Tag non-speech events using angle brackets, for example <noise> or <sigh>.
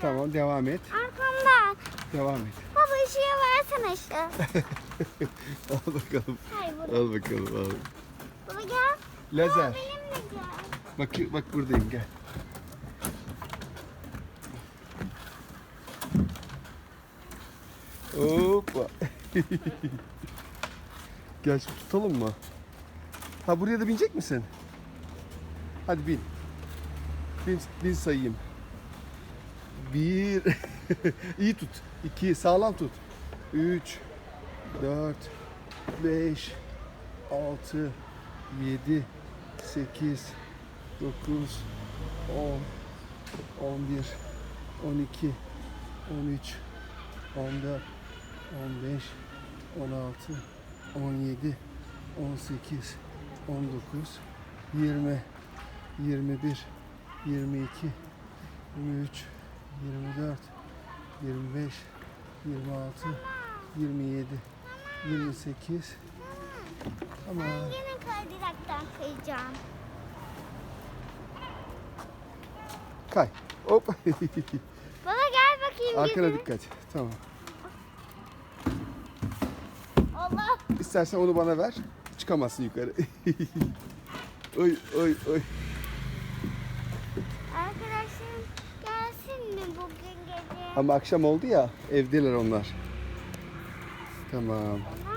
Tamam devam et. Arkamda. Devam et. Baba ışığı versene işte. <laughs> al bakalım. Hayır burada. Al bakalım al. Baba gel. Lazer. Benimle gel. Bak bak buradayım gel. Hoppa. <laughs> gel şimdi tutalım mı? Ha buraya da binecek misin? Hadi bin. Bin, bin sayayım. Bir. <laughs> İyi tut. İki. Sağlam tut. Üç. Dört. Beş. Altı. Yedi. Sekiz. 9, 10, 11, 12, 13, 14, 15, 16, 17, 18, 19, 20, 21, 22, 23, 24, 25, 26, 27, 28. Ama Yine kaydıraktan kayacağım. kay. Hop. <laughs> Baba gel bakayım. Arkana yüzüme. dikkat. Tamam. Allah. İstersen onu bana ver. Çıkamazsın yukarı. <laughs> oy oy oy. Arkadaşım gelsin mi bugün gece? Ama akşam oldu ya evdeler onlar. Tamam. Ama